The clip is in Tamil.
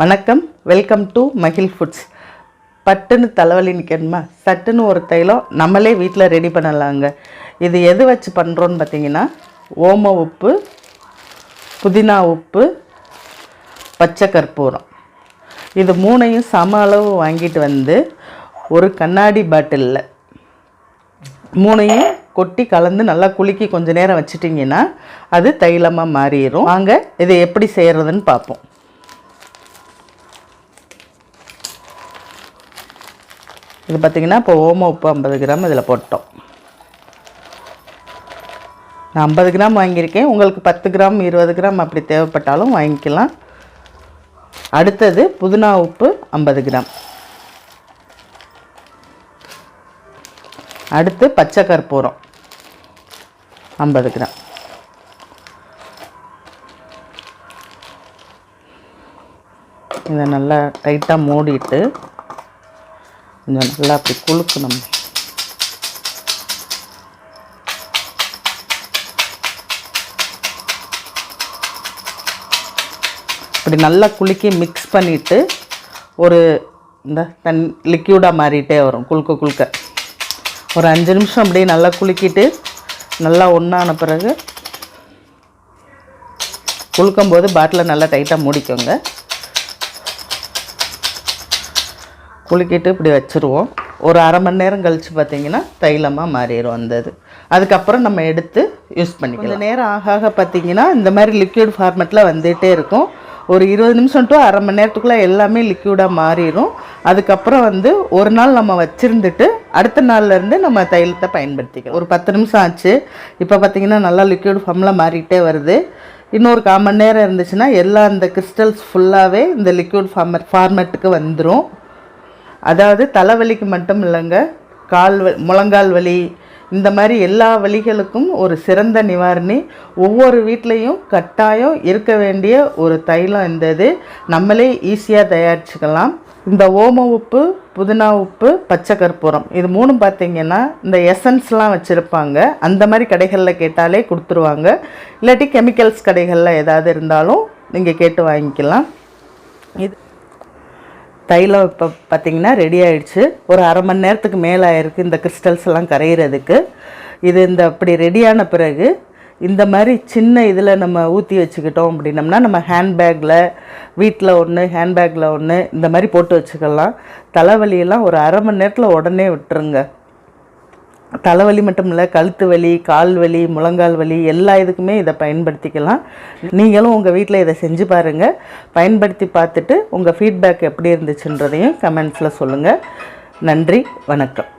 வணக்கம். வெல்கம் டு மகிழ் ஃபுட்ஸ் பட்டுன்னு தலைவலி நிற்கணுமா சட்டுன்னு ஒரு தைலம் நம்மளே வீட்டில் ரெடி பண்ணலாங்க. இது எது வச்சு பண்ணுறோன்னு பார்த்தீங்கன்னா ஓம உப்பு புதினா உப்பு பச்சை கற்பூரம். இது மூணையும் சம அளவு வாங்கிட்டு வந்து ஒரு கண்ணாடி பாட்டிலில். மூணையும் கொட்டி கலந்து நல்லா குலுக்கி கொஞ்ச நேரம் வச்சிட்டிங்கன்னா அது தைலமாக மாறிடும் வாங்க இதை எப்படி செய்கிறதுன்னு பார்ப்போம் இது பார்த்திங்கன்னா இப்போ ஓம உப்பு ஐம்பது கிராம் இதில் போட்டோம். நான் ஐம்பது கிராம் வாங்கியிருக்கேன். உங்களுக்கு பத்து கிராம் இருபது கிராம் அப்படி தேவைப்பட்டாலும் வாங்கிக்கலாம். அடுத்தது புதினா உப்பு ஐம்பது கிராம். அடுத்து பச்சை கற்பூரம் ஐம்பது கிராம். இதை நல்லா டைட்டாக மூடிட்டு கொஞ்சம் நல்லா அப்படி குலுக்கணும். இப்படி நல்லா குலுக்கி மிக்ஸ் பண்ணிவிட்டு ஒரு இந்த தன் லிக்யூடாக மாறிட்டே வரும் குலுக்க குலுக்க. ஒரு அஞ்சு நிமிஷம் அப்படியே நல்லா குலுக்கிட்டு நல்லா ஒன்றான பிறகு குலுக்கும்போது பாட்டிலை நல்லா டைட்டாக மூடிக்கோங்க. குலுக்கிட்டு இப்படி வச்சுருவோம். ஒரு அரை மணி நேரம் கழித்து பார்த்தீங்கன்னா தைலமாக மாறிடும் அந்த அதுக்கப்புறம் நம்ம எடுத்து யூஸ் பண்ணிக்கலாம். கொஞ்சம் நேரம் ஆக ஆக பார்த்தீங்கன்னா இந்த மாதிரி லிக்விட் ஃபார்மெட்டில் வந்துகிட்டே இருக்கும். ஒரு இருபது நிமிஷம் டு அரை மணி நேரத்துக்குள்ளே எல்லாமே லிக்யூடாக மாறிடும். அதுக்கப்புறம் வந்து ஒரு நாள் நம்ம வச்சுருந்துட்டு அடுத்த நாள்லேருந்து நம்ம தைலத்தை பயன்படுத்திக்கலாம். ஒரு பத்து நிமிஷம் ஆச்சு. இப்போ பார்த்திங்கன்னா நல்லா லிக்யூட் ஃபார்மில் மாறிட்டே வருது. இன்னொரு கால் மணி நேரம் இருந்துச்சுன்னா எல்லா இந்த கிறிஸ்டல்ஸ் ஃபுல்லாகவே இந்த லிக்யூட் ஃபார்மட் ஃபார்மெட்டுக்கு வந்துடும் அதாவது தலைவலிக்கு மட்டும் இல்லைங்க கால் வ முழங்கால் வலி இந்த மாதிரி எல்லா வழிகளுக்கும் ஒரு சிறந்த நிவாரணி. ஒவ்வொரு வீட்லேயும் கட்டாயம் இருக்க வேண்டிய ஒரு தைலம் இந்த இது. நம்மளே ஈஸியாக தயாரிச்சுக்கலாம். இந்த ஓம உப்பு புதினா உப்பு பச்சை கற்பூரம். இது மூணும் பார்த்தீங்கன்னா இந்த எசன்ஸ்லாம் வச்சுருப்பாங்க. அந்த மாதிரி கடைகளில் கேட்டாலே கொடுத்துருவாங்க. இல்லாட்டி கெமிக்கல்ஸ் கடைகளில் ஏதாவது இருந்தாலும் நீங்கள் கேட்டு வாங்கிக்கலாம். இது தைலம் இப்போ பார்த்திங்கன்னா ரெடி ஆயிடுச்சு. ஒரு அரை மணி நேரத்துக்கு மேலே ஆயிருக்கு இந்த கிறிஸ்டல்ஸ் எல்லாம் கரையிறதுக்கு. இது இந்த அப்படி ரெடியான பிறகு இந்த மாதிரி சின்ன இதில் நம்ம ஊற்றி வச்சுக்கிட்டோம் அப்படின்னம்னா நம்ம ஹேண்ட்பேக்கில் வீட்டில் ஒன்று ஹேண்ட்பேக்கில் ஒன்று இந்த மாதிரி போட்டு வச்சுக்கலாம். தலைவலியெல்லாம் ஒரு அரை மணி நேரத்தில் உடனே விட்டுருங்க. தலைவலி மட்டும் இல்லை கழுத்து வலி கால் வலி முழங்கால் வலி எல்லா இதுக்குமே இதை பயன்படுத்திக்கலாம். நீங்களும் உங்கள் வீட்டில் இதை செஞ்சு பாருங்கள் பயன்படுத்தி பார்த்துட்டு உங்கள் ஃபீட்பேக் எப்படி இருந்துச்சுன்றதையும் கமெண்ட்ஸில் சொல்லுங்கள் நன்றி வணக்கம்.